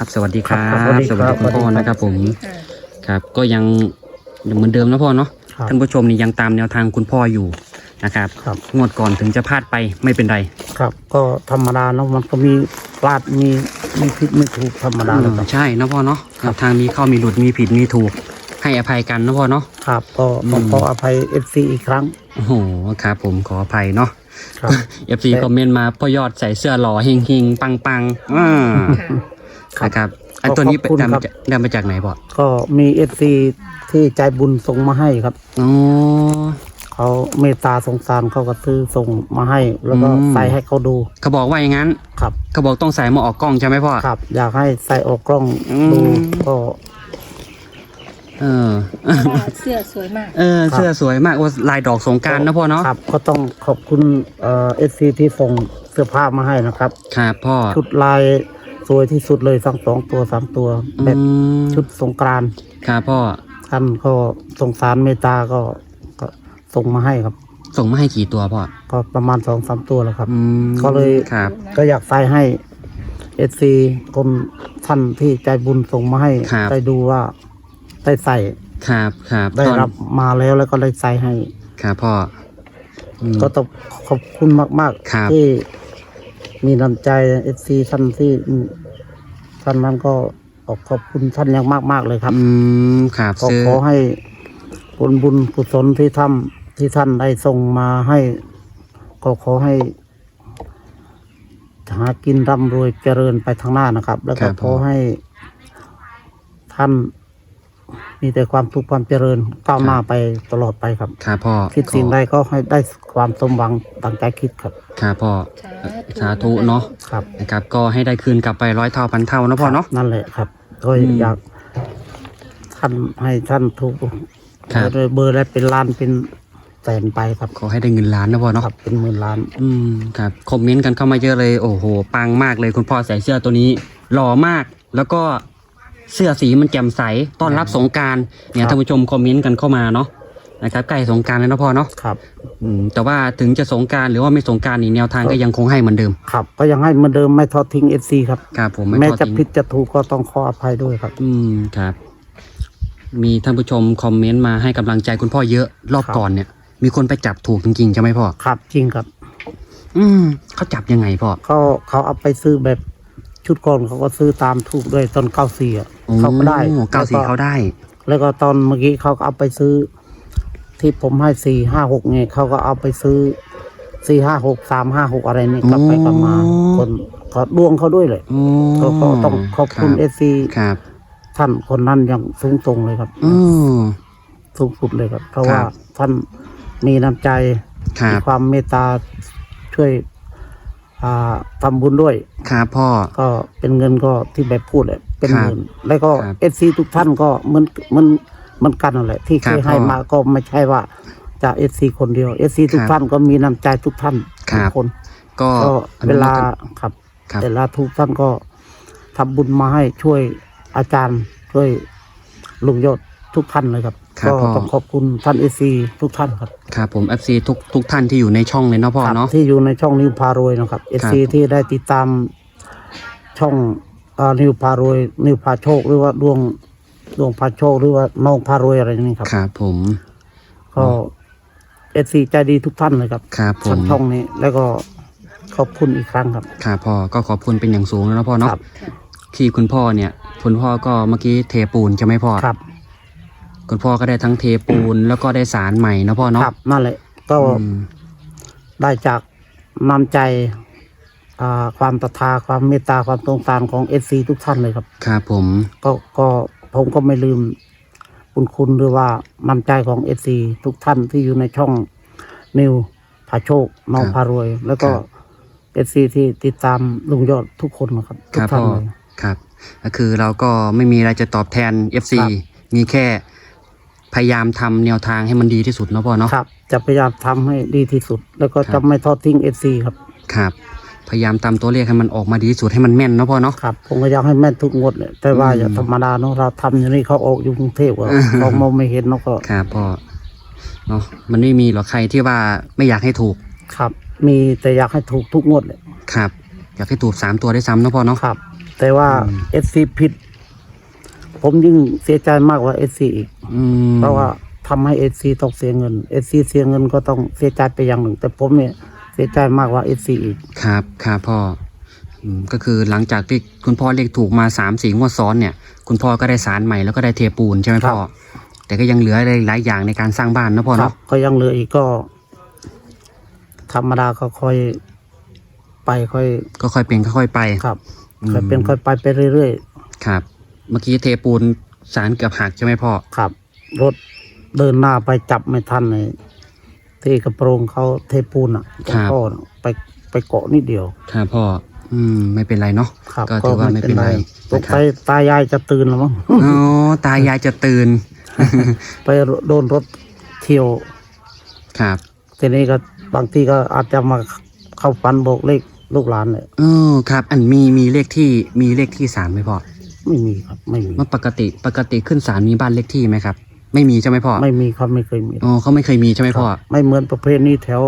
ครับ สวัสดีครับครับ สวัสดีครับคุณพ่อนะครับผม ครับ ก็ยังยังเหมือนเดิมนะพ่อเนาะครับท่านผู้ชมนี่ยังตามแนวทางคุณพ่ออยู่นะครับครับ งวดก่อนถึงจะพลาดไปไม่เป็นไร ครับ ก็ธรรมดาเนาะ มันก็มีพลาด มีมีผิดไม่ถูกธรรมดาเลยครับใช่นะพ่อเนาะครับทางมีเข้ามีหลุด มีผิด มีถูก ให้อภัยกันนะพ่อเนาะ ครับก็ขออืมขออภัยเอฟซีอีกครั้ง โอ้โห ครับ ผมขออภัยเนาะครับเอฟซีแต่คอมเมนต์มาพ่อยอดใส่เสื้อหล่อเฮงเฮงปังปังๆอ่า ครับนะครับ อันตัวนี้ขอบคุณได้มาครับจากได้มาจากไหนพ่อก็มีเอฟซีที่ใจบุญส่งมาให้ครับ อ๋อ เขาเมตตาสงสารเขาก็ซื้อส่งมาให้ แล้วก็อืม ใส่ให้เขาดูเขาบอกว่าอย่างนั้นครับ เขาบอกต้องใส่มาออกกล้องใช่ไหมพ่อ ครับ อยากให้ใส่ออกกล้องอืม ดูก็ เออ เสื้อสวยมาก เออเสื้อสวยมากว่าลายดอกสงกรารนะพ่อเนาะครับ ก็ต้องขอบคุณเอ่อฟซีที่ส่งเสื้อผ้ามาให้นะครับ ครับพ่อ ชุดลาย สวยที่สุดเลยทั้งสองตัวสามตัวแบบอืมชุดสงกรานต์ครับพ่อท่านก็สงสารเมตตาก็ก็ส่งมาให้ครับ ส่งมาให้กี่ตัวพ่อก็ประมาณสองสามตัวแล้วครับ อืมก็เลย ครับ ก็อยากใส่ให้เอซีคนท่านที่ใจบุญส่งมาให้ครับ ได้ดูว่าได้ใส่ครับครับได้ตอนรับมาแล้วแล้วก็ได้ใส่ให้ ครับพ่ออืม ก็ต้องขอบคุณมาก ครับ ๆ ที่มีน้ำใจเอซีท่านที่อืม ท่านนั้นก็ขอขอบคุณท่านอย่างมากๆเลยครับ อืมครับก็ซื้อขอให้ผลบุญกุศลที่ทำที่ท่านได้ส่งมาให้ ก็ขอให้หากินร่ำรวยเจริญไปทางหน้านะครับ แล้วก็ขอให้ท่าน มีแต่ความสุขความเจริญก้าวหน้าไปตลอดไปครับ ครับพ่อคิดสิ่งใดก็ให้ได้ความสมหวังตั้งใจคิดครับ ครับพ่อสาธุสาธุเนาะครับนะครับ ก็ให้ได้คืนกลับไปร้อยเท่าพันเท่านะพ่อเนาะนั่นแหละครับก็อืมอยากท่านให้ท่านถูกครับโดยเบอร์แล้วเป็นล้านเป็นแสนไปครับขอให้ได้เงินล้านนะพ่อเนาะครับเป็นหมื่นล้าน อืมครับคอมเมนต์กันเข้ามาเยอะเลยโอ้โห ปังมากเลยคุณพ่อใส่เสื้อตัวนี้หล่อมากแล้วก็ เสื้อสีมันแจ่มใสต้อนรับสงกรารเนี่ยครับท่านผู้ชมคอมเมนต์กันเข้ามาเนาะนะครับใกล้สงกรารแล้วนะพ่อเนาะครับ อืมแต่ว่าถึงจะสงกรารหรือว่าไม่สงกรารนี่แนวทางก็ยังคงให้เหมือนเดิมครับ ก็ยังให้เหมือนเดิมไม่ทอดทิ้งเอฟซีครับ ครับผมไม่แม้ทอดจะทิ้งผิดจะถูกก็ต้องขออภัยด้วยครับ อืมครับ มีท่านผู้ชมคอมเมนต์มาให้กำลังใจคุณพ่อเยอะรอบครับ ก่อนเนี่ย มีคนไปจับถูกจริงๆใช่ไหมพ่อครับจริงครับ อืมเขาจับยังไงพ่อ เขาเขาเอาไปซื้อแบบ ชุดก่อนเขาก็ซื้อตามถูกด้วยตอนเก้าสี่อะเขาก็ได้โอ้เก้าสี่แล้วเขาได้ แล้วก็ตอนเมื่อกี้เขาก็เอาไปซื้อ ที่ผมให้สี่ห้าหกไงเขาก็เอาไปซื้อสี่ห้าหกสามห้าหกอะไรนี่กลับไปกลับมาอ๋อคนเขาดวงเขาด้วยเลยโอ้ก็ก็ต้องขอบคุณรัเอซีครับท่านคนนั้นอย่างสูงส่งเลยครับอืมสูงสุดเลยครับ เพราะครับว่าท่านมีน้ำใจครัมีบความเมตตาช่วยอ่า ทำบุญด้วย ครับพ่อ ก็เป็นเงินก็ที่แบบพูดเลยเป็นครับหมื่นแล้วก็ครับเอซีทุกท่านก็เหมันเหมันเหมันกันนั่นแหละ ที่ครัเคบยให้พ่อมาก็ไม่ใช่ว่าจะเอซีคนเดียวเอซีทุกครับท่านก็มีน้ำใจทุกท่านครัทุบกคน ก็ก็อนุเวโมลาทนครับครับเวลาทุกท่านก็ทำบุญมาให้ช่วยอาจารย์ช่วยลุงยศทุกท่านเลยครับ ครับก็พ่อ ต้องขอบคุณท่านเอซีทุกท่านครับครับผม FC ทุกทุกท่านที่อยู่ในช่องเลยเนาะพ่อครับเนาะ ที่อยู่ในช่องนิวพารวยนะครับเอครับซีที่ได้ติดตามช่องเอ่อนิวพารวยนิวพาโชคหรือว่าดวงดวงพาโชคหรือว่าน้องพารวยอะไรนี่ครับ ครับผม ก็เอซีใจดีทุกท่านเลยครับครับผทามงช่องนี้ แล้วก็ขอบคุณอีกครั้งครับ ครับพ่อก็ขอบคุณเป็นอย่างสูงเลยนะพ่อเนาะ ครับ ที่คุณพ่อเนี่ย คุณพ่อก็เมื่อกี้เทปูนใช่ไหมพ่อ ครับ คุณพ่อก็ได้ทั้งเทปูนแล้วก็ได้สารใหม่นะพ่อเนาะครับนั่นแหละก็อืมได้จากน้ำใจอ่าความศรัทธาความเมตตาความสงสารของเอซีทุกท่านเลยครับ ครับผม ก็ก็ผมก็ไม่ลืมคุณคุณหรือว่าน้ำใจของเอซีทุกท่านที่อยู่ในช่องนิวพาโชคน้องพารวย แล้วก็เอซีที่ติดตามลุงยอดทุกคนนะครับคทุกรับท่านพ่อเลย ครับก็คือเราก็ไม่มีอะไรจะตอบแทน FC ครับ มีแค่ พยายามทำแนวทางให้มันดีที่สุดเนาะพ่อเนาะ ครับ จะพยายามทำให้ดีที่สุด แล้วก็ครัจะบ ไม่ทอดทิ้งเอซีครับ ครับ พยายามตามตัวเลขให้มันออกมาดีที่สุดให้มันแม่นเนาะพ่อเนาะ ครับ ผมก็อยากให้แม่นทุกงวดเลยแต่ว่าอืมอย่าธรรมดาเนาะเราทำอย่างนี้เขาออกอยู่กรุงเทพอะอืมเขามองไม่เห็นเนาะก็ครับพ่อเนาะมันไม่มีหรอกใครที่ว่าไม่อยากให้ถูกครับ มีแต่อยากให้ถูกทุกงวดเลยครับ อยากให้ถูกสามตัวได้ซ้ำเนาะพ่อเนาะ ครับ แต่ว่าอืม เอฟซีผิด ผมยิ่งเสียใจมากกว่าเอฟซีอีก อืมเพราะว่าทำให้เอฟซีต้องเสียเงินเอฟซีเสียเงินก็ต้องเสียใจไปอย่างหนึ่ง แต่ผมเนี่ยเสียใจมากกว่าเอฟซีอีก ครับครับพ่ออืมก็คือหลังจากที่คุณพ่อเลขถูกมาสามสี่งวดซ้อนเนี่ย คุณพ่อก็ได้สารใหม่แล้วก็ได้เทปูนใช่ไหมพ่อครับ แต่ก็ยังเหลืออะไรหลายอย่างในการสร้างบ้านนะพ่อครับเนาะก็ยังเหลืออีกก็ ธรรมดาก็ค่อยไปค่อยก็ค่อยเป็นค่อยๆไป ครับอืม ค่อยเป็นค่อยไปไปเรื่อยครับ เมื่อกี้เทปูนสารเกือบหักใช่ไหมพ่อๆครับ รถเดินหน้าไปจับไม่ทันเลยที่กระโปรงเขาเทปูนอะครับก็ไปไปเกาะนิดเดียว ครับพ่อ อืม ไม่เป็นไรเนาะ ครับก็ถือว่าไม่เป็นไรตกไปตายายจะตื่นแล้วมั้ง อ๋อ ตายายจะตื่น ไปโดนรถเที่ยว ครับ ทีนี้ก็บางทีก็อาจจะมาเข้าฝันบอกเลขลูกหลานเลยเออ ครับ อันมีมีเลขที่มีเลขที่สารไหมพ่อ ไม่มีครับ ไม่มีมันปกติปกติขึ้นศาลมีบ้านเลขที่ไหมครับ ไม่มีใช่ไหมพ่อไม่มีครับไม่เคยมีอ๋อเขาไม่เคยมีใช่ไหมพ่อไม่เหมือนประเภทนี้แถว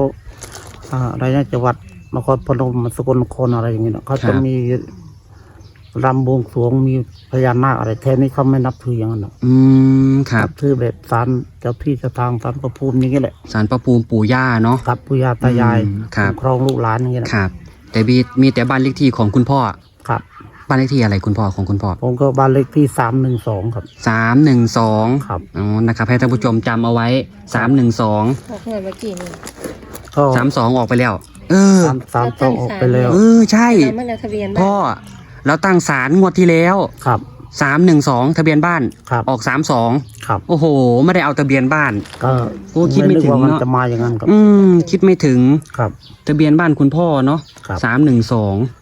อ่าอะไรนะจังหวัดนครพนมสกลนครอะไรอย่างเงี้ยนะเขาครัจะบมีรำบวงสรวงมีพญานาคอะไรแทนนี้เขาไม่นับถืออย่างนั้นหรอกอืมครับนับถือแบบสารเจ้าที่เจ้าทางสารประภูมิอย่างเงี้ยแหละศาลประภูมิปู่ย่าเนาะกับปุยาตายายอืมครับคุ้มครองลูกหลานอย่างเงี้ยนะครับ แต่มีมีแต่บ้านเลขที่ของคุณพ่อครับ บ้านเลขที่อะไรคุณพ่อของคุณพ่อผมก็บ้านเลขที่สามหนึ่งสองครับ สามหนึ่งสองครับ อ๋อนะครับให้ท่านผู้ชมจำเอาไว้สามหนึ่งสองออกเงินเมื่อกี้นี่ก็สามสองออกไปแล้ว เออ สามสามสองออกไปแล้วเออใช่ เราไม่ได้ทะเบียนบ้านพ่อเราตั้งศาลงวดที่แล้วครับ สามหนึ่งสองทะเบียนบ้าน ครับออกสามสองครับ โอ้โห ไม่ได้เอาทะเบียนบ้าน ก็โอ้คิดไม่นึกถึงว่ามันเนอะ จะมาอย่างนั้นครับ อืม คิดไม่ถึงครับ ทะเบียนบ้านคุณพ่อเนาะครับ สามหนึ่งสองโ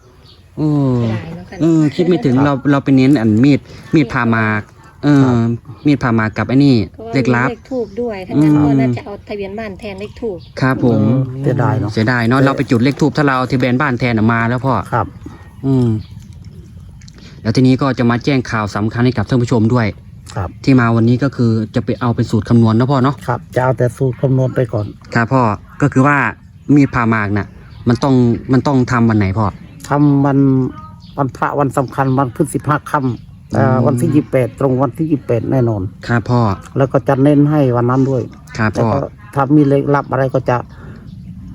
อ้ไม่ได้เนาะค่ะเออคิดไม่ถึงเราเราไปเน้นอันมีดมีดพามากเออมีดพามากกับไอ้นี่เพราะว่าเลขลับมีเลขทูบด้วยถ้างั้นอืมก็น่าจะเอาทะเบียนบ้านแทนเลขทูบครับผมเสียดายเนาะเสียดายเนาะเราไปจุดเลขทูบถ้าเราเอาทะเบียนบ้านแทนออกมาแล้วพ่อครับ อืมแล้วทีนี้ก็จะมาแจ้งข่าวสำคัญให้กับท่านผู้ชมด้วย ครับ ที่มาวันนี้ก็คือจะไปเอาเป็นสูตรคำนวณนะพ่อเนาะครับจะเอาแต่สูตรคำนวณไปก่อน ครับพ่อก็คือว่ามีดผ่ามากน่ะ มันต้องมันต้องทำวันไหนพ่อ ทำวันวันพระวันสำคัญวันขึ้นสิบห้าค่ำเอ่ออืมวันที่ยี่แปดตรงวันที่ยี่แปดแน่นอน ครับพ่อแล้วก็จะเน้นให้วันนั้นด้วยครับแล้วพ่อก็ถ้ามีเลขลับอะไรก็จะ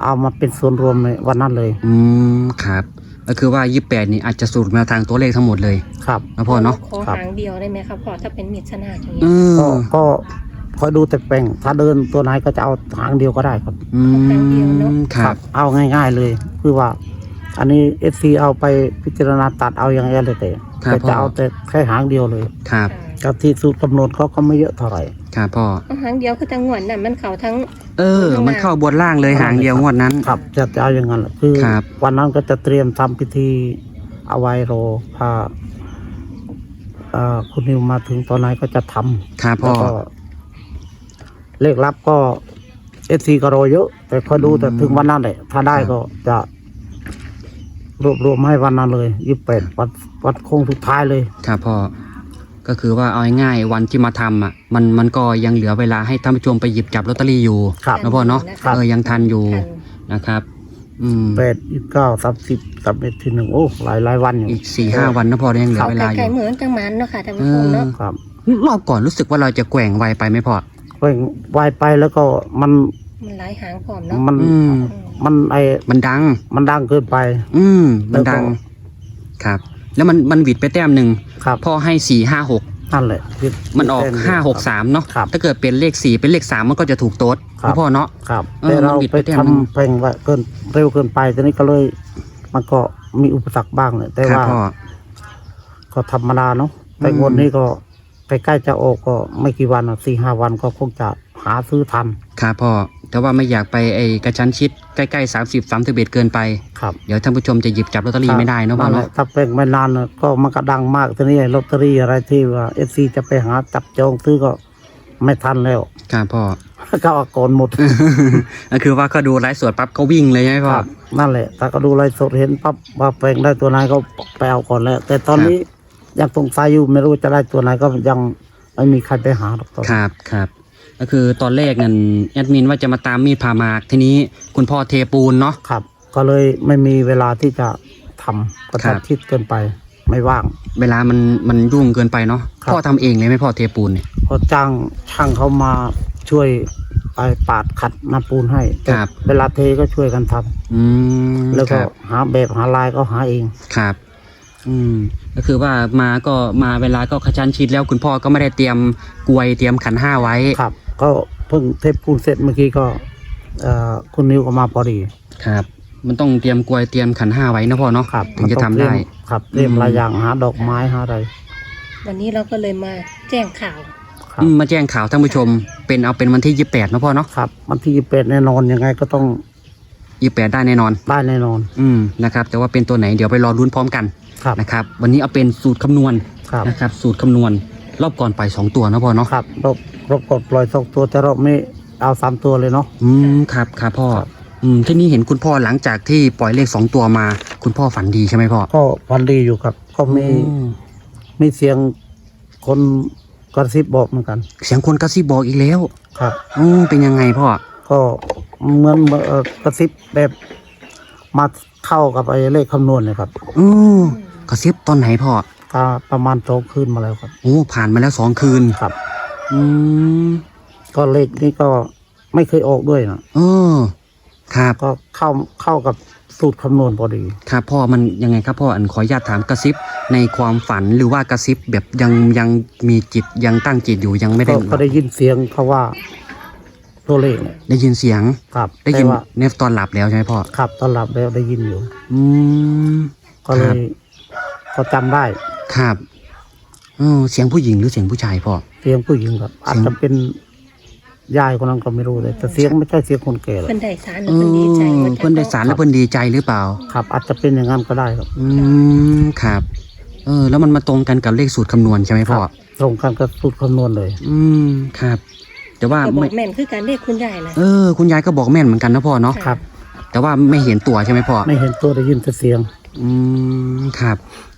เอามาเป็นส่วนรวมในวันนั้นเลยอืมครับ ก็คือว่ายี่แปดนี่อาจจะสูตรมาทางตัวเลขทั้งหมดเลยครับ นะพ่อเนาะขอครับ หางเดียวได้ไหมครับพ่อถ้าเป็นมิดชนาอย่างเงี้เอยอก็ก็คอยดูแต่แปลงถ้าเดินตัวไหนก็จะเอาทางเดียวก็ได้ครับ อืมครับ เอาง่าย ๆเลย คือว่า อันนี้เอซีเอาไปพิจารณาตัดเอาอย่างไรเลยแต่ครับแต่พ่อจะเอาแต่แค่หางเดียวเลยครับกับที่สูตรคำนวณเขาก็ไม่เยอะเท่าไหร่ ครับพ่อ เอาหางเดียวคือจังหวดน่ะมันเข่าทั้ง เออ มันเข้าบนล่างเลยหางเดียวงวดนั้น ครับจะจะเอาอย่างนั้นแหละคือ ครับ วันนั้นก็จะเตรียมทำพิธีเอาไว้รอพาเอ่อคุณนิวมาถึงตอนไหนก็จะทำครับแล้พ่วอก็เลขลับก็เอซีก็รอเยอะ แต่คอยดูแต่ถึงวันนั้นแหละถ้าได้ก็จะ รวบรวมให้วันนั้นเลยยี่สิบแปดวันวันโค้งสุดท้ายเลยครับพ่อก็คือว่าเอาง่ายๆวันที่มาทำอะมันมันก็ยังเหลือเวลาให้ท่านผู้ชมไปหยิบจับลอตเตอรี่อยู่ครับ นะพ่อเนาะครับ เออยังทันอยู่ทัน นะครับ อืมแปดยี่สิบเก้าสามสิบสามเอ็ดทีหนึ่งโอ้หลายหลายวันอยู่ อีกสี่ห้าวันนะพ่อยังเหลือเขาเวลาอไกลยู่ๆเหมือนจังหมันเนาะค่ะท่านเอผู้ชมอเนาะ ครับ รอบก่อนรู้สึกว่าเราจะแกว่งไวไปไหมพ่อเพ่งวายไปแล้วก็มัน มันหลายหางพร้อมเนาะมัน อืม มันไอมันดัง มันดังเกินไป อืม มันแล้วก็ดังครับ แล้วมันมันหวิดไปแต้มหนึ่งครับพ่อให้สี่ห้าหกนั่นแหละที่มันออกที่ห้าหกครับ สามเนาะครับถ้าเกิดเป็นเลขสี่เป็นเลขสามมันก็จะถูกโต๊ดครับ นะพ่อเนาะ ครับเออแต่เรามันบิดไปไปแต้มทำหนึ่ง เพลงว่าเกินเร็วเกินไปตอนนี้ก็เลย มันก็มีอุปสรรคบ้างเลยแต่ครับว่าพ่อ ก็ธรรมดาเนาะแต่อืม งวดนี้ก็ใกล้ๆจะออกก็ไม่กี่วันสี่ห้าวันก็คงจะหาซื้อทัน ครับพ่อ แต่ว่าไม่อยากไปไอ้กระชั้นชิดใกล้ๆสามสิบสามสิบเอ็ดเกินไป ครับเดี๋ยวท่านผู้ชมจะหยิบจับลอตเตอรี่ไม่ได้เนอะพ่อแหเนาะละถ้าเป็นไม่นานน่ะก็มันก็ดังมากทีนี้ไอ้ลอตเตอรี่อะไรที่ว่าเอฟซีจะไปหาจับจองซื้อก็ไม่ทันแล้ว ครับพ่อ ก็เอาก่อนหมดก็คือว่าเขาดูไลฟ์สดปั๊บเขาวิ่งเลยใช่ไหมพ่อครับนั่นแหละถ้าก็ดูไลฟ์สดเห็นปั๊บว่าแปลงได้ตัวไหนก็ไปเอาก่อนแล้ว แต่ตอนนี้ยังสงสัยอยู่ไม่รู้จะได้ตัวไหนก็ยังไม่มีใครไปหาหรอกตอนคนี้รับครับ ก็คือตอนแรกนั่นแอดมินว่าจะมาตามมีดผ่ามากทีนี้คุณพ่อเทปูนเนาะ ครับ ก็เลยไม่มีเวลาที่จะทำกระครัทัดบชิดเกินไป ไม่ว่าง เวลามันมันยุ่งเกินไปเนาะครับ พ่อทำเองเลยไหมพ่อเทปูนเนี่ยพอจ้างช่างเขามาช่วยไปปาดขัดน้ำปูนให้แต่ครับ เวลาเทก็ช่วยกันทำอืมแล้วคก็รับหาแบบหาลายก็หาเอง ครับ อืมก็คือว่ามาก็มาเวลาก็ขชันชิดแล้วคุณพ่อก็ไม่ได้เตรียมกลวยเตรียมขันห้าไว้ ครับ ก็เพิ่งเทปูนเสร็จเมื่อกี้ก็เอ่อคุณนิวก็มาพอดี ครับ มันต้องเตรียมกลวยเตรียมขันห้าไว้นะพ่อเนาะครับถึงจะมันทำต้อได้เตรียมครับเตรียมอืมหลายอย่างหาดอกไม้หาอะไร วันนี้เราก็เลยมาแจ้งข่าวครับอืมมาแจ้งข่าวท่านผู้ชม เป็นเอาเป็นวันที่ยี่แปดนะพ่อเนาะครับวันที่ยี่สิบแน่นอนยังไงก็ต้องยี่แปดได้แน่นอนได้แน่นอน อืมนะครับ แต่ว่าเป็นตัวไหนเดี๋ยวไปรอลุ้นพร้อมกันครับนะครับ วันนี้เอาเป็นสูตรคำนวณครับนะครับ สูตรคำนวณ รอบก่อนไปสองตัวนะพ่อเนาะครับรบรบกดปล่อยสองตัวแต่รอบนี้เอาสามตัวเลยเนาะอืมครับครับพ่อครับอืมที่นี่เห็นคุณพ่อหลังจากที่ปล่อยเลขสองตัวมา คุณพ่อฝันดีใช่ไหมพ่อก็วันดีอยู่ครับ ก็มีอืมมีเสียงคนกระซิบบอกเหมือนกัน เสียงคนกระซิบบอกอีกแล้วครับอืมเป็นยังไงพ่อก็เหมือนเอ่อกระซิบแบบมาเข้ากับไอ้เลขคำนวณเลยครับอืมกระซิบตอนไหนพ่อ ก็ประมาณสองคืนมาแล้วครับ โอ้ผ่านมาแล้วสองคืนครับ อืมก็เลขนี้ก็ไม่เคยออกด้วยนะเออครับ ก็เข้าเข้ากับสูตรคำนวณพอดี ครับพ่อมันยังไงครับพ่ออันขออนุญาตถามกระซิบในความฝันหรือว่ากระซิบแบบยังยังมีจิตยังตั้งจิตอยู่ยังไม่ได้ก็ก็ได้ยินเสียงเขาว่าตัวเลขเนี่ยได้ยินเสียง ครับได้ยินแต่ว่าเนฟตอนหลับแล้วใช่ไหมพ่อ ครับตอนหลับแล้วได้ยินอยู่ อืม ก็เลครัยบ ก็จำได้ ครับเออเสียงผู้หญิงหรือเสียงผู้ชายพ่อ เสียงผู้หญิงครับอาจจะเป็นยายคนนั้นก็ไม่รู้เลยแต่เสียงไม่ใช่เสียงคนแก่เลยเพิ่นได้สารเอเพิ่นดีใจอว่าจะเพื่อนได้สารแล้วเพื่อนดีใจหรือเปล่า ครับ อาจจะเป็นอย่างนั้นก็ได้ครับ อืมครับ เออ แล้วมันมาตรงกันกับเลขสูตรคำนวณใช่ไหมพ่อ ครับ ตรงกันกับสูตรคำนวณเลย อืมครับ แต่ว่าก็บอไม่กแม่นคือการเรียกคุณยายนะเออ คุณยายก็บอกแม่นเหมือนกันนะพ่อเนาะครับ แต่ว่าไม่เห็นตัวใช่ไหมพ่อ ไม่เห็นตัวได้ยินแต่เสียง อืมครับ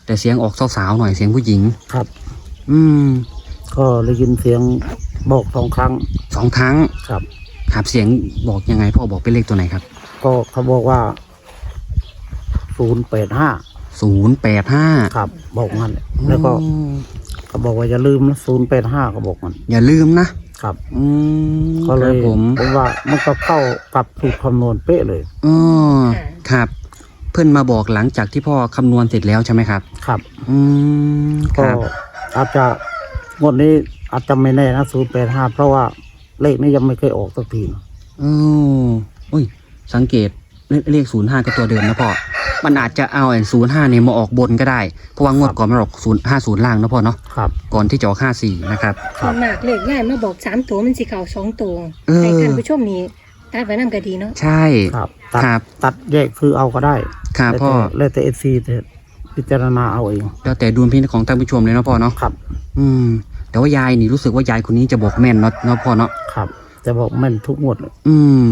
แต่เสียงออกสาวๆหน่อยเสียงผู้หญิง ครับ อืม ก็ได้ยินเสียงบอกสองครั้งสองครั้งครับ ครับเสียงบอกยังไงพ่อบอกเป็นเลขตัวไหนครับก็เขาบอกว่าศูนย์แปดห้าศูนย์แปดห้าครับ บอกงั้นแล้วก็เขาบอกว่าอย่าลืมนะศูนย์แปดห้าก็บอกมันอย่าลืมนะครับ อืมก็เลครัยบผมผมว่ามันก็เข้ากับสูตรคำนวณเป๊ะเลยอ๋อค่ะครับเพื่อนมาบอกหลังจากที่พ่อคำนวณเสร็จแล้วใช่ไหมครับ ครับอืมคก็รับอาจจะงวดนี้อาจจะไม่แน่นะศูนย์แปดห้าเพราะว่าเลขนี้ยังไม่เคยออกสักทีนะอ๋ออุ้ย สังเกตเลเลขศูนย์ห้าก็ตัวเดิมนะพ่อมันอาจจะเอาไอ้ศูนย์ห้าเนี่ยมาออกบนก็ได้เพราะว่างวดก่อนมันออกศูนย์ห้าศูนย์ล่างนะพ่อเนาะครับ ก่อนที่จะออกห้าสี่นะครับ ส่วนมากเลขยายมาบอกสามตัวมันสิเข่าสองตัวเออ ให้ท่านผู้ชมนี้ ตัดไว้นำก็ดีเนาะ ใช่ ครับตัดครับ ตัดแยกคือเอาก็ได้ครับพ่อ แล้วแต่เอซีพิจารณาเอาเองแล้วแต่ดุลพินิจของท่านผู้ชมเลยเนาะพ่อเนาะ ครับ อืม แต่ว่ายายนี่รู้สึกว่ายายคนนี้จะบอกแม่นเนาะเนาะพ่อเนาะ ครับจะบอกแม่นทุกงวดเลยอืม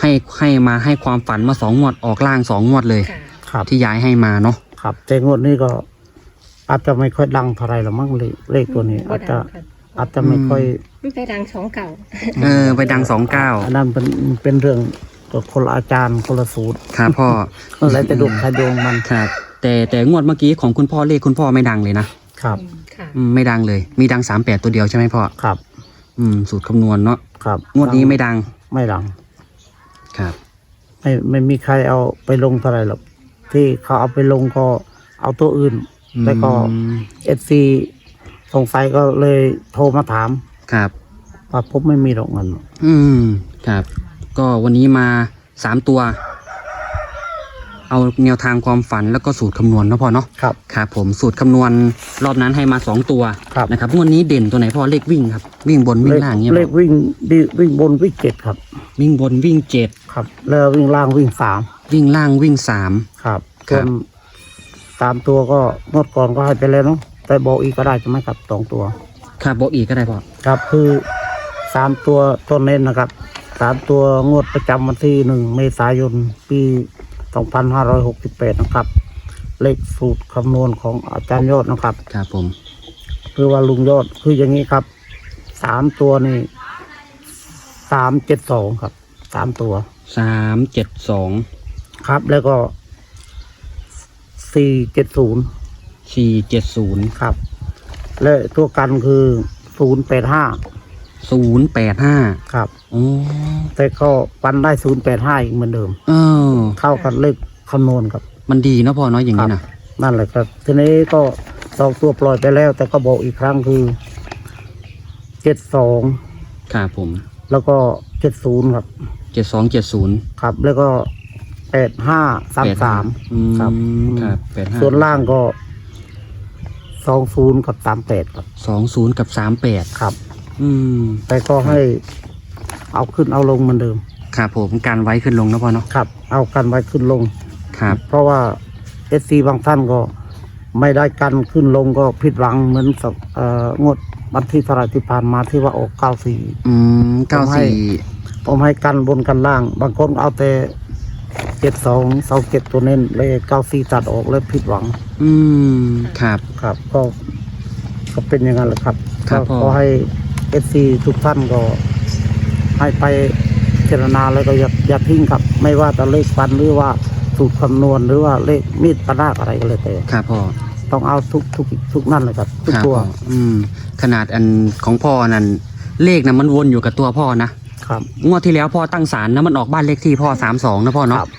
ให้ให้มาให้ความฝันมาสองงวดออกล่างสองงวดเลย ค่ะ ครับ ที่ยายให้มาเนาะ ครับแต่งวดนี้ก็ อาจจะไม่ค่อยดังเท่าไหรหรอกมั้งเลขเลขตัวนี้บ่อาจดัจะงค่ะ อาจจะไม่ค่อยมันไปดังสองเก่าเออไปดังสองเก้าอันนั้นเป็นเป็นเรื่องกับคนละอาจารย์คนละสูตรครับพ่ออะไรแต่ดวงใครดวงมันครับ แต่แต่งวดเมื่อกี้ของคุณพ่อเลขคุณพ่อไม่ดังเลยนะครับอืมค่ะอืมไม่ดังเลย มีดังสามแปดตัวเดียวใช่ไหมพ่อครับ อืม สูตรคำนวณเนาะครับ งวดนี้ไม่ดัง ไม่ดัง ครับ ไม่ไม่มีใครเอาไปลงเท่าไหรหรอกที่เขาเอาไปลงก็เอาตัวอื่น แล้วก็อืมเอซี สงสัยก็เลยโทรมาถามครับ ว่าผมไม่มีหรอกเงินอืมครับ ก็วันนี้มาสามตัว เอาแนวทางความฝันแล้วก็สูตรคำนวณเนาะพ่อเนาะครับ ครับผมสูตรคำนวณรอบนั้นให้มาสองตัวครับ นะครับงวดนี้เด่นตัวไหนพ่อเลขวิ่งครับ วิ่งบนวิ่งล่างเนี่ยเลขวิ่งดิวิ่งบนวิ่งเจ็ดครับ วิ่งบนวิ่งเจ็ดครับแล้ววิ่งล่างวิ่งสามวิ่งล่างวิ่งสาม ครับครัส่วบนสามตัวก็งวดก่อนก็ให้ไปแล้วเนาะ แต่บอกอีกก็ได้ใช่ไหมครับสองตัว ครับบอกอีกก็ได้พ่อครับคือสามตัวต้นเน้นนะครับสามตัวงวดประจำวันที่หนึ่งเมษายนปีสองพันห้าร้อยหกสิบแปดนะครับ เลขสูตรคำนวณของอาจารย์ยอดนะครับ ครับผม คือว่าลุงยอดคืออย่างนี้ครับสามตัวนี่สามเจ็ดสองครับสามตัวสามเจ็ดสองครับแล้วก็สี่เจ็ดศูนย์ สี่เจ็ดศูนย์ครับ และตัวกันคือศูนย์แปดห้าศูนย์แปดห้าครับอ๋อแต่ก็ปันได้ศูนย์แปดห้าอีกเหมือนเดิม เออ เข้ากันเลขคำนวณครับ มันดีเนาะพ่อเนาะอย่างนี้นะนั่นแหละครับ ทีนี้ก็สองตัวปล่อยไปแล้ว แต่ก็บอกอีกครั้งคือเจ็ดสองครับผม แล้วก็เจ็ดศูนย์ครับเจ็ดสองเจ็ดศูนย์ครับ แล้วก็แปดห้าสามสามอืมครับครับแปดห้าส่วนล่างก็ สองศูนย์กับสามแปดครับสองศูนย์กับสามแปดครับ อืม แต่ก็ให้ เอาขึ้นเอาลงเหมือนเดิม ครับผมการไว้ขึ้นลงนะพ่อเนาะ ครับ เอากันไว้ขึ้นลง ครับ เพราะว่าเอซีบางท่านก็ไม่ได้กันขึ้นลงก็ผิดหวังเหมือนกับเอ่องวดวันที่เท่าไหรที่ผ่านมาที่ว่าออกเก้าสี่ อืมเก้าผมให้สี่ ผมให้กันบนกันล่าง บางคนเอาแต่ เจ็ดสองเสาเจ็ดตัวเน้นเลยเก้าสี่ตัดออกแล้วผิดหวังอืมครับ ครับ ก็ก็เป็นอย่างนั้นแหละครับครับก็พ่อขอให้เอซีทุกท่านก็ ให้ไปเจรณาแล้วก็อย่าอย่าทิ้งครับ ไม่ว่าจะเลขฟันหรือว่าสูตรคำนวณหรือว่าเลขมีดปะนาคอะไรก็เลยแต่ ครับพ่อต้องเอาทุกทุกทุกนั่นเลยครับ ทุกครับตัว พ่ออืม ขนาดอันของพ่อนั่นเลขนะมันวนอยู่กับตัวพ่อนะ ครับ งวดที่แล้วพ่อตั้งศาลนะมันออกบ้านเลขที่พ่อสามสองนะพ่อคเนาะรับ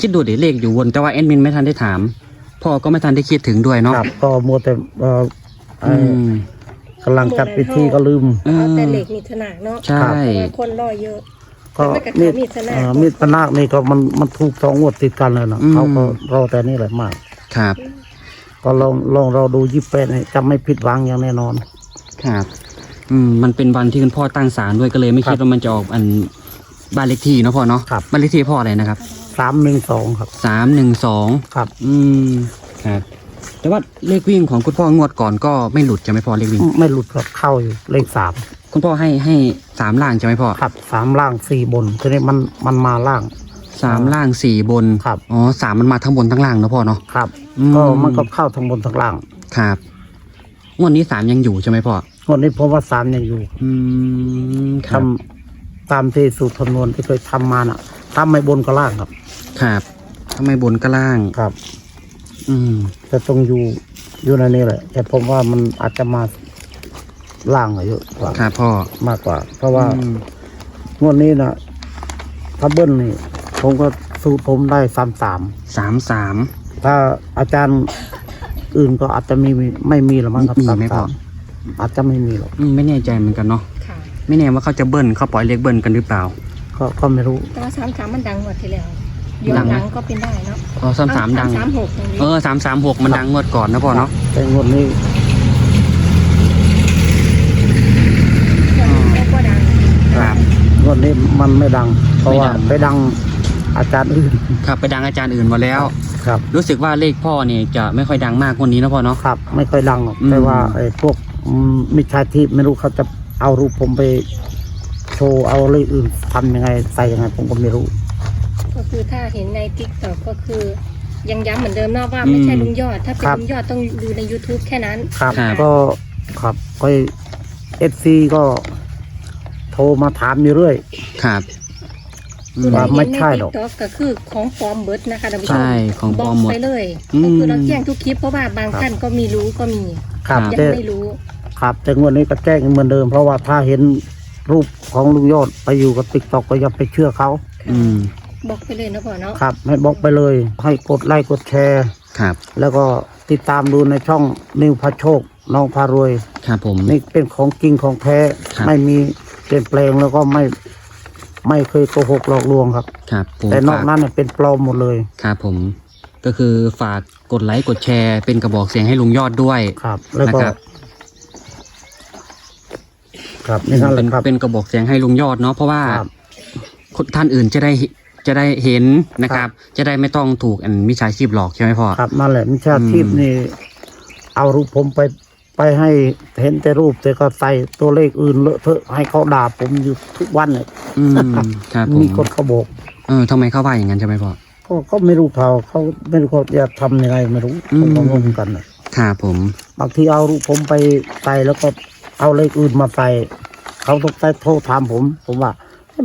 คิดดูดิเลขอยู่วนแต่ว่าแอดมินไม่ทันได้ถาม พ่อก็ไม่ทันได้คิดถึงด้วยเนาะครับ ก็มัวแต่เอ่อเอ่อือมกำลังจัดพิธีก็ลืม เออเอาแต่เหล็กมีดสนากเนาะใช่ เพราะว่าคนรอเยอะ ก็แล้วก็มีดมีดปะนาคเอ่อมีดปะนาคนี่ก็มันมันถูกสองงวดติดกันเลยนะอืม เขาก็รอแต่นี่แหละมาก ครับก็ลองลองเราดูยี่สิบแปดนี่จะไม่ผิดหวังอย่างแน่นอน ครับ อืมมันเป็นวันที่คุณพ่อตั้งศาลด้วยก็เลยไม่คิดครับว่ามันจะออกอันบ้านเลขที่เนาะพ่อเนาะครับ บ้านเลขที่พ่ออะไรนะครับสามหนึ่งสองครับ สามหนึ่งสองครับ อืมครับ แต่ว่าเลขวิ่งของคุณพ่องวดก่อนก็ไม่หลุดจะไหม่พอเลขวิ่ง ไม่หลุดครับเข้าอยู่เลขสามคุณพ่อให้ให้สามล่างจะไหม่พอครับสามล่างสี่บนทีนี้มันมันมาล่าง สามล่างสี่บนครับ อ๋อสามมันมาทั้งบนทั้งล่างเนาะพ่อเนาะครับ อืมก็มันก็เข้าทั้งบนทั้งล่าง ครับงวดนี้สามยังอยู่ใช่ไหมพ่อ วันนี้ผมว่าสามยังอยู่อืมคทรับำตามที่สูตรคำนวณที่เคยทำมาน่ะทำไม่บนก็ล่างครับ ครับถ้าไม่บนก็ล่าง ครับ อืมจะต้องอยู่อยู่ในนี้แหละ แต่ผมว่ามันอาจจะมาล่างอะเยอะกว่าครับพ่อมากกว่า เพราะว่าอืมงวดนี้นะถ้าเบิ้ลนี่ ผมก็สูตรผมได้สามสามสามสามถ้าอาจารย์อื่นก็อาจจะมีไม่มีหรอกมั้งครับมีสามไหมพ่สาอม อาจจะไม่มีหรอกอืมไม่แน่ใจเหมือนกันเนาะค่ะไม่แน่ว่าเขาจะเบิ้ลเขาปล่อยเลขเบิ้ลกันหรือเปล่า ก็ก็ไม่รู้ แต่ว่าสามสามมันดังกว่าที่แล้วย้อดันงไหมหลังก็เป็นได้เนาะพอสามสามดัง สามหกตรงนี้เออสามสามหกมันดังงวดก่อนนะพ่อเนาะแต่งวดนี้แล้วก็ดังครับ งวดนี้มันไม่ดัง เพราะว่าไม่ดัง ไปดังอาจารย์อื่นครับไปดังอาจารย์อื่นมาแล้ว ครับ รู้สึกว่าเลขพ่อเนี่ยจะไม่ค่อยดังมากงวันนี้นะพ่อเนาะ ครับ ไม่ค่อยดังหรอกอืม แต่ว่าไอ้พวกอื มมิจฉาชีพไม่รู้เขาจะเอารูปผมไปโชว์เอาเลยอื่นทำยังไงใส่ยังไงผมก็ไม่รู้ ก็คือถ้าเห็นในทิกตอกก็คือ ยังย้ำเหมือนเดิมเนาะว่าไม่ใช่ลุงยอด ถ้าเป็นครับ ลุงยอดต้องดูใน YouTube แค่นั้น ครับครับ ก็ครับก็เอฟซีก็โทรมาถามอยู่เรื่อย ครับอืม ว่าไม่ใช่หรอกใน TikTok ก็คือของปลอมเบิร์ดนะคะท่านผู้ชมใช่ของปลอมหมดบกไปเลยอืม ก็คือเราแจ้งทุกคลิปเพราะว่าบางท่านก็มีรู้ก็มีครับครับยังแต่ไม่รู้ ครับแต่งวดนี้ก็แจ้งเหมือนเดิม เพราะว่าถ้าเห็นรูปของลุงยอดไปอยู่กับติ๊กต็อกก็อย่าไปเชื่อเขาอืมบอกไปเลยนะพ่อเนาะครับให้บอกไปเลย ให้กดไลค์กดแชร์ ครับ แล้วก็ติดตามดูในช่องนิวพระโชคน้องพารวย ครับผม นี่เป็นของจริงของแท้ ครับ ไม่มีเปลี่ยนแปลงแล้วก็ไม่ ไม่เคยโกหกหลอกลวงครับ ครับผมแต่นอกฝากนั้นเนี่ยเป็นปลอมหมดเลยครับผม ก็คือฝากกดไลค์กดแชร์เป็นกระบอกเสียงให้ลุงยอดด้วย ครับ แล้วก็ นะครับ ครับนี่นั่นแหเป็ละนครับ เป็นกระบอกเสียงให้ลุงยอดเนาะเพราะว่าครับคนท่านอื่นจะได้จะได้เห็นนะครับจะได้ไม่ต้องถูกอันมิจฉาชีพหลอกใช่ไหมพ่อ ครับนั่นแหละมิจฉาชีพอืม นี่ เอารูปผมไป ไปให้เห็นแต่รูปแต่ก็ใส่ตัวเลขอื่นเลอะเทอะให้เขาด่าผมอยู่ทุกวันเลยอืมครับผมมีคนเขาบอกเออทำไมเข้าว่าอย่างนั้นใช่ไหมพ่อก็ก็ไม่รู้เขาเขาไม่รู้เขาจะทำยังไงไม่รู้อืผมมก็งงกันน่ะครับผม บางทีเอารูปผมไปใส่แล้วก็เอาเลขอื่นมาใส่เขาต้องใส่โทรถามผม ผมว่า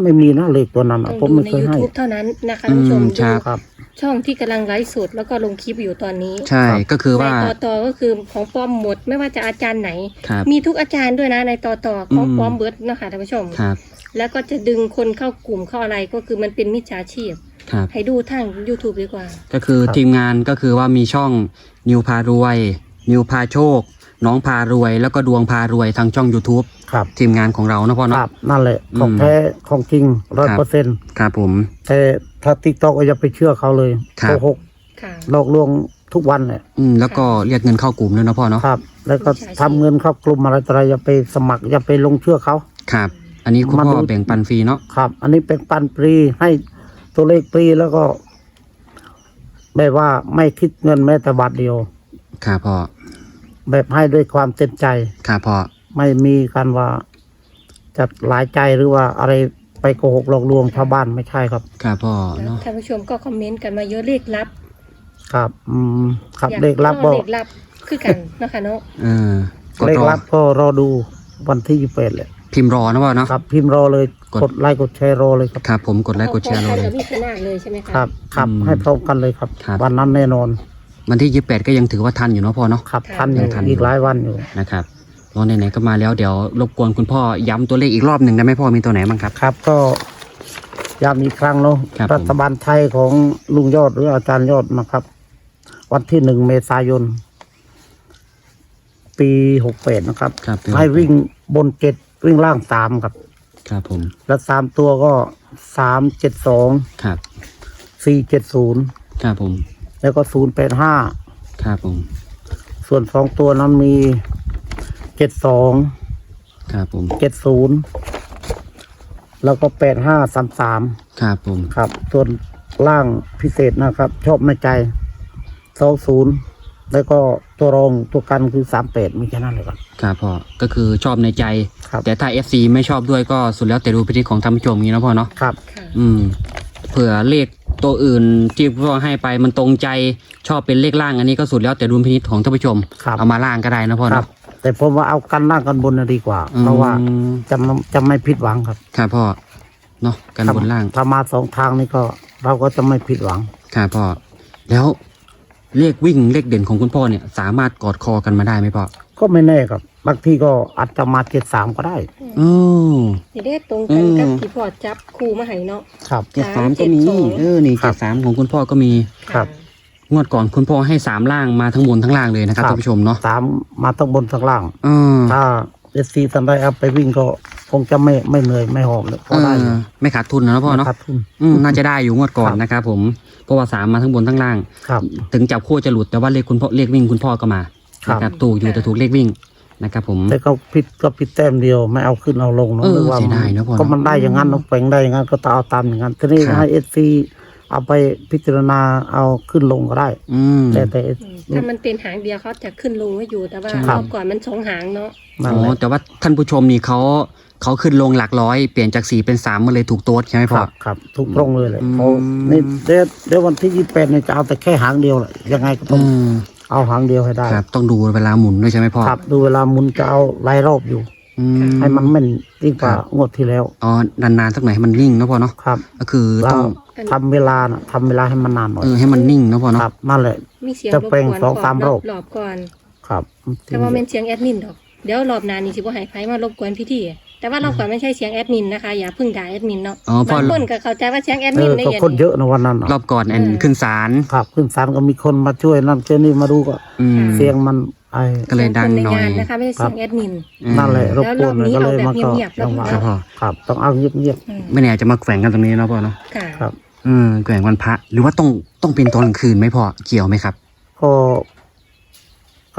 ไม่มีนะเลขตัวนั้นต้อะองผมดูไม่ในเคยให้ YouTube เท่านั้นนะคะท่านผู้ชมอืมดู ครับครับ ช่องที่กำลังไลฟ์สดแล้วก็ลงคลิปอยู่ตอนนี้ใช่ก็คือว่าในต่อต่อก็คือของปลอมหมดไม่ว่าจะอาจารย์ไหน ครับ มีทุกอาจารย์ด้วยนะในต่อต่อของอืม ปลอมเบิร์ดนะคะท่านผู้ชม ครับแล้วก็จะดึงคนเข้ากลุ่มเข้าอะไรก็คือมันเป็นมิจฉาชีพ ครับ ให้ดูทาง YouTube ดีกว่า ก็คือครับ ทีมงานก็คือว่ามีช่องนิวพารวย นิวพาโชค น้องพารวยแล้วก็ดวงพารวยทางช่อง YouTube ครับทีมงานของเรานะพ่อคเนาะ รับนั่นแหละอืมของแท้ของจริงร้อยครับเปอร์เซ็นต์ครับผม แต่ถ้าติ๊กต็อกก็อย่าไปเชื่อเขาเลยครับ โกหกค่ะ หลอกลวงทุกวันเลยอืมแล้วก็เรียกเงินเข้ากลุ่มด้วยนะพ่อเนาะครับ แล้วก็ใช่ใช่ทำเงินเข้ากลุ่มอะไรต่ออะไรอย่าไปสมัครอย่าไปลงเชื่อเขา ครับ อันนี้คุณมาพ่อดู แบ่งปันฟรีเนาะครับ อันนี้เป็นปันปรีให้ตัวเลขปรีแล้วก็แบบว่าไม่คิดเงินแม้แต่บาทเดียว ครับพ่อ แบบให้ด้วยความเต็มใจ ครับพ่อ ไม่มีการว่าจะหลายใจหรือว่าอะไรไปโกหกหลอกลวงชาวบ้านไม่ใช่ครับ ครับพ่อแล้วเนาะท่านผู้ชมก็คอมเมนต์กันมาเยอะเลขลับครับ อืมครับอยากเลขลับรก็อเลขลับคือกันนะคะเนาะเออกดเลขรอลับก็รอดูวันที่ยี่สิบเอ็ดเลยพิมพ์รอนะพ่อเนาะ ครับ พิมพ์รอเลยกด กดไลค์กดแชร์รอเลยครับ ครับผมกดไลค์กดแชร์เราเลยกับพี่ชนะเลยใช่ไหมคะ ครับ ครับ อืมให้พร้อมกันเลยครับ ครับ วันนั้นแน่นอน วันที่ยี่สิบแปดก็ยังถือว่าทันอยู่เนาะพ่อเนาะ ครับทันอยู่ยังทันอยู่ อีกหลายวันอยู่นะครับรอไหนๆก็มาแล้วเดี๋ยวรบกวนคุณพ่อย้ำตัวเลขอีกรอบหนึ่งได้ไหมพ่อมีตัวไหนบ้างครับ ครับก็ย้ำอีกครั้งเนาะครับผม รัฐบาลไทยของลุงยอดหรืออาจารย์ยอดนะครับ วันที่หนึ่งเมษายน ปีหกแปดนะครับ ครับให้วิ่งบนเจ็ดวิ่งล่างสามครับ ครับผมแล้วสามตัวก็สามเจ็ดสองครับสี่เจ็ดศูนย์ครับผม แล้วก็ศูนย์แปดห้าครับผม ส่วนสองตัวนั้นมีเจ็ดสองครับผม เจ็ดศูนย์แล้วก็แปดห้าสามสามครับผม ครับ ส่วนล่างพิเศษนะครับ ชอบในใจสองศูนย์แล้วก็ตัวรองตัวกันคือสามแปดมีแค่นั้นเลยครับ ครับพ่อ ก็คือชอบในใจ ครับ แต่ถ้า FC ไม่ชอบด้วยก็สุดแล้วแต่ดูพิธีของท่านผู้ชมนี้นะพ่อเนาะ ครับ ค่ะ อืม เผื่อเลขตัวอื่นที่พ่อให้ไปมันตรงใจชอบเป็นเลขล่างอันนี้ก็สุดแล้วแต่ดุลพินิจของท่านผู้ชม ครับ เอามาล่างก็ได้นะพ่อครัเนาะบ แต่ผมว่าเอากันล่างกันบนน่ะดีกว่า เพราะว่าอืมจะไม่จะไม่ผิดหวังครับครับพ่อเนาะกันบนล่าง ถ้ามาสองทางนี่ก็ เราก็จะไม่ผิดหวัง ครับพ่อ แล้วเลขวิ่งเลขเด่นของคุณพ่อเนี่ย สามารถกอดคอกันมาได้ไหมพ่อ ก็ไม่แน่ครับ บางทีก็อาจจะมาเจ็ดสามก็ได้ อือจะได้ตรงกันกับอืม ที่พอจับครูมาให้เนาะ ครับ เจ็ดสามก็มีสามเจ็ดสองเออ นี่ครัเจ็บ ดสามของคุณพ่อก็มี ครับ งวดก่อนคุณพ่อให้สามล่างมาทั้งบนทั้งล่างเลยนะครับครับ ท่านผู้ชมเนาะสามมาต้องบนทั้งล่าง เออถ้าเอซีทันได้เอาไปวิ่งก็คงจะไม่ไม่เหนื่อยไม่หอบเลยพเออได้อยู่อไม่ขาดทุนนะพ่อเนาะ ขาดทุน อืมน่าจะได้อยู่งวดก่อนครับ นะครับผม เพราะว่าสามมาทั้งบนทั้งล่าง ครับ ถึงจับคู่จะหลุดแต่ว่าเลขคุณพ่อเลขวิ่งคุณพ่อก็มาครับ นะครับถูกอยู่แต่ถูกเลขวิ่ง นะครับผม แต่ก็ผิดก็ผิดแต้มเดียวไม่เอาขึ้นเอาลงเนอะเออหรือว่าเสียดายเนอะพ่อเนอะก็มันได้อย่างนั้นเนอะแปลงได้อย่างนั้นก็ต้องเอาตามอย่างนั้นทีนี้ครับ ให้เอซีเอาไปพิจารณาเอาขึ้นลงก็ได้ อืม แต่แต่อืมถ้ามันเป็นหางเดียวเขาจะขึ้นลงไว้อยู่แต่ว่าใช่ รอบก่อนมันสองหางเนาะนั่นอ๋แหอละ แต่ว่าท่านผู้ชมนี่เขาเขาขึ้นลงหลักร้อยเปลี่ยนจากสี่เป็นสามมาเลยถูกโต๊ดใช่ไหมคพ่อ รับครับถูกตรงเลยเลยอืม เขานี่เดี๋ยวเดี๋ยววันที่ยี่สิบแปดเนี่ยจะเอาแต่แค่หางเดียวแหละยังไงก็อืต้องม เอาหางเดียวให้ได้ครับ ต้องดูเวลาหมุนด้วยใช่ไหมพ่อครับ ดูเวลาหมุนจะเอาหลายรอบอยู่อืม ให้มันแม่นยิ่งกว่าครับ งวดที่แล้ว อ๋อนานๆสักหน่อยให้มันนิ่งนะพ่อเนาะครับก็คือเราต้องทำเวลานะทำเวลาให้มันนานหน่อยเออให้มันนิ่งนะพ่อเนาะครับนั่นแหละ มีเสียงจะรบแปลงกวนสองสามรอบรอบก่อน ครับแต่ว่าเป็นเสียงแอดมินดอก เดี๋ยวรอบหน้านี่สิบ่ให้ไผมารบกวนพี่ที่ แต่ว่ารอบก่อนไม่ใช่เสียงแอดมินนะคะอย่าเพึ่งด่าแอดมินเนาะอ๋อพ่อบางคนก็เข้าใจว่าเสียงแอดเอมินอในก็อย่างคนเยอะนะวันนั้นน่ะรอบก่อนแอนขึ้นศาลครับขึ้นศาลก็มีคนมาช่วยนั่นช่วยนี่มาดูก็ อืมเสียงมันไอ ก็เลยดังหน่อยเสีงคในงานนะคะไม่ใช่เสียงแอดมินนั่นแหละรบแล้วกรวอนบเลยนี้ก็เลยเอาแบบมันก็เงียบๆแล้วจังหวะครับพ่อครับ ต้องเอาเงียบ อืมไม่แน่จะมาแขวงกันตรงนี้นะพ่อเนาะค่ะๆครับ อืมแขวงวันพระหรือว่าต้องต้องเป็นตอนกลางคืนไหมพ่อเกี่ยวไหมครับก็ก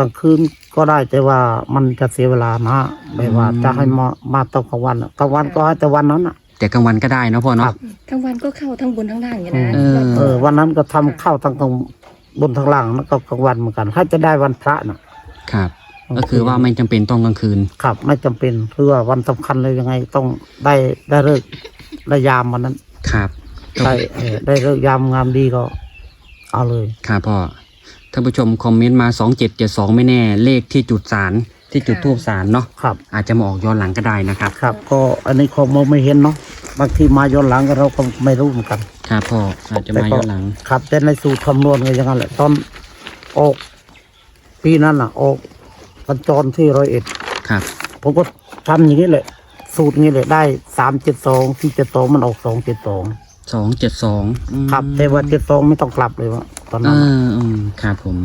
ลางคืนก็ได้แต่ว่ามันจะเสียเวลานะแบบว่าอืมจะให้มามาตอนกลางวันน่ะกลางวันก็ให้แต่วันนั้นอะ แต่กลางวันก็ได้นะพ่อคเนาะรับทั้งวันก็เข้าทั้งบนทั้งล่างอย่างนะเออรอบเอก่ออนวันนั้นก็ทำเข้าทั้งกลางบนทั้งล่างแล้วก็กลางวันเหมือนกันให้จะได้วันพระน่ะ ครับ ก็คือว่าไม่จำเป็นต้องกลางคืน ครับ ไม่จำเป็นคือว่าวันสำคัญเลยยังไงต้องได้ได้เลิกได้ยามวันนั้น ครับ ได้เอ่อได้เลิกยามงามดีก็ เอาเลย ครับพ่อ ท่านผู้ชมคอมเมนต์มา 2772 ไม่แน่ เลขที่จุดสารที่จุดทูบสารเนาะครับ อาจจะมาออกย้อนหลังก็ได้นะครับครับ ก็อันนี้คงมองไม่เห็นเนาะบางทีมาย้อนหลังก็เราก็ไม่รู้เหมือนกันครับพ่ออาจจะมาย้อนหลังครับแต่ในสูตรคำนวณก็อย่างนั้นแหละตอนออกปีนั้นอะ ออกกันจรที่ร้อยเอ็ดครับ ผมก็ทำอย่างนี้แหละ สูตรนี้แหละได้สามเจ็ดสองที่เจ็ดสองมันออกสองเจ็ดสองสองเจ็ดสองครับแต่ว่าเจ็ดสองไม่ต้องกลับเลยวะ ตอนเอนั้นอะออืมครับผม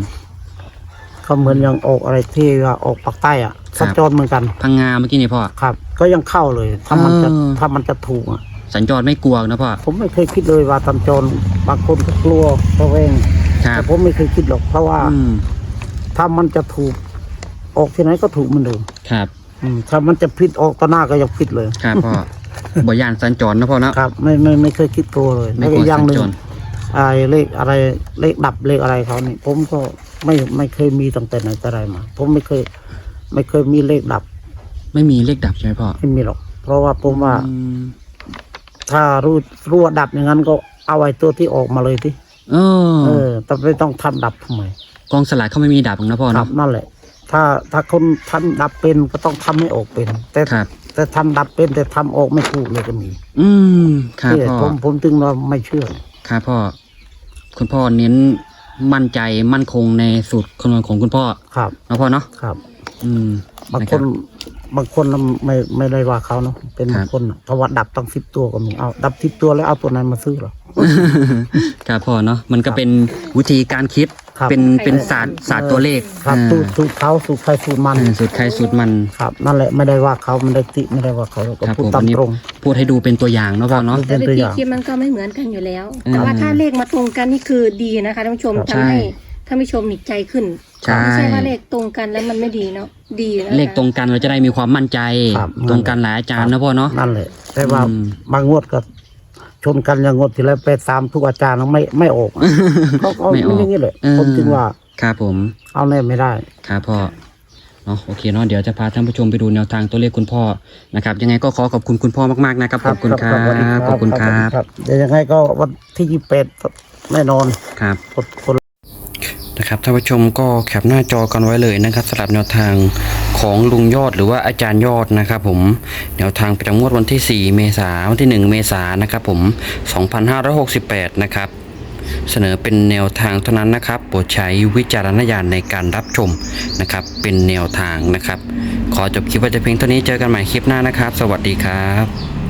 เขาเหมือนยังออกอะไรที่ว่าออกปากใต้อะครัสับ ญจรเหมือนกัน พังงาเมื่อกี้นี่พ่อ ครับ ก็ยังเข้าเลย ถ้ามันจะเออ ถ้ามันจะถูกอะ สัญจรไม่กลัวนะพ่อ ผมไม่เคยคิดเลยว่าสัญจรบางคนก็กลัวระแวงครับแต่ผมไม่เคยคิดหรอก เพราะว่าอืมถ้ามันจะถูก ออกที่ไหนก็ถูกเหมันเดิมครับ อืมถ้ามันจะผิดออกต่อหน้าก็ยังผิดเลย ครับพ่อ บ่ยานสัญจรนะพ่อเนาะ ครับ ไม่ไม่ไม่เคยคิดกลัวเลยไม่แล้วกลัก็วอย่างสัญหนึ่งจร ไอ้เลขอะไรเลขดับเลขอะไรเขานี่ผมก็ไม่ไม่เคยมีตั้งแต่ไหนแต่ไรมา ผมไม่เคย ไม่เคยมีเลขดับ ไม่มีเลขดับใช่ไหมพ่อไม่มีหรอก เพราะว่าผมว่า อืมถ้ารู้รู้ว่าดับอย่างนั้นก็เอาไอ้ตัวที่ออกมาเลยที่เออเออแต่ไม่ต้องทำดับทำไมกองสลากเขาไม่มีดับหรอกนะพ่อครัเนาะบนั่นแหละ ถ้าถ้าคนทำดับเป็นก็ต้องทำให้ออกเป็น แต่ครับ แต่ทำดับเป็นแต่ทำออกไม่ถูกเลยก็มีอืมครับที่พ่อผมผมจึงว่าไม่เชื่อ ครับพ่อ คุณพ่อเน้นมั่นใจมั่นคงในสูตรคำนวณของคุณพ่อครับนะพ่อเนาะครับ อืมบางนะคนบางคนน่ะไม่ไม่ได้ว่าเขาเนาะเป็นครับ บางคนน่ะเขาว่าดับตั้งสิบตัวก็มีเอาดับสิบตัวแล้วเอาตัวไหนมาซื้อเหรอ ครับพ่อเนาะมันก็เป็นวิธีการคิด ครับเป็นเป็นศาสตร์ศาสตร์ตัวเลขครับอ่าสูตรสูตรเขาสูตรใครสูตรมัน อ่าสูตรใครสูตรมัน ครับนั่นแหละไม่ได้ว่าเขาไม่ได้ติไม่ได้ว่าเขาก็ครับพูดผมตาอัมนนี้ตรง พูดให้ดูเป็นตัวอย่างเนาะพ่อเนาะครับแต่วิตัวธีอย่างคิดมันก็ไม่เหมือนกันอยู่แล้ว อืมแต่ว่าถ้าเลขมาตรงกันนี่คือดีนะคะท่านผู้ชมครับทำให้ใช่ท่านผู้ชมหนิใจขึ้นใช่ ไม่ใช่ว่าเลขตรงกันแล้วมันไม่ดีเนาะดีนะคะเลขตรงกันเราจะได้มีความมั่นใจ ครับ ตรงกันหลายอาจารย์นะพ่อเนาะ นั่นแหละแต่ว่าอืม บางงวดก็ ชนกันอย่างงวดที่แล้วไปตามทุกอาจารย์ไม่ไม่ออกอะ เขาก็ไม่ออกอย่างนี้เลยเออ ผมจึงว่าครับผม เอาแน่ไม่ได้ ครับพ่อเนาะโอเคเนาะเดี๋ยวจะพาท่านผู้ชมไปดูแนวทางตัวเลขคุณพ่อนะครับยังไงก็ขอขอบคุณคุณพ่อมากๆนะครับขอบคุณครัสวัสดีบขอบคุณครับครับเดี๋ยวยังไงก็วันที่ยี่สิบแปดแน่นอนครับ กดกด นะครับท่านผู้ชมก็แคปหน้าจอกันไว้เลยนะครับสำหรับแนวทาง ของลุงยอดหรือว่าอาจารย์ยอดนะครับผมแนวทางประจำงวดวันที่ 4 เมษายนวันที่ 1 เมษายนนะครับผม 2568 นะครับ เสนอเป็นแนวทางเท่านั้นนะครับโปรดใช้วิจารณญาณในการรับชมนะครับ เป็นแนวทางนะครับ ขอจบคลิปไว้แต่เพียงเท่านี้เจอกันใหม่คลิปหน้านะครับ สวัสดีครับ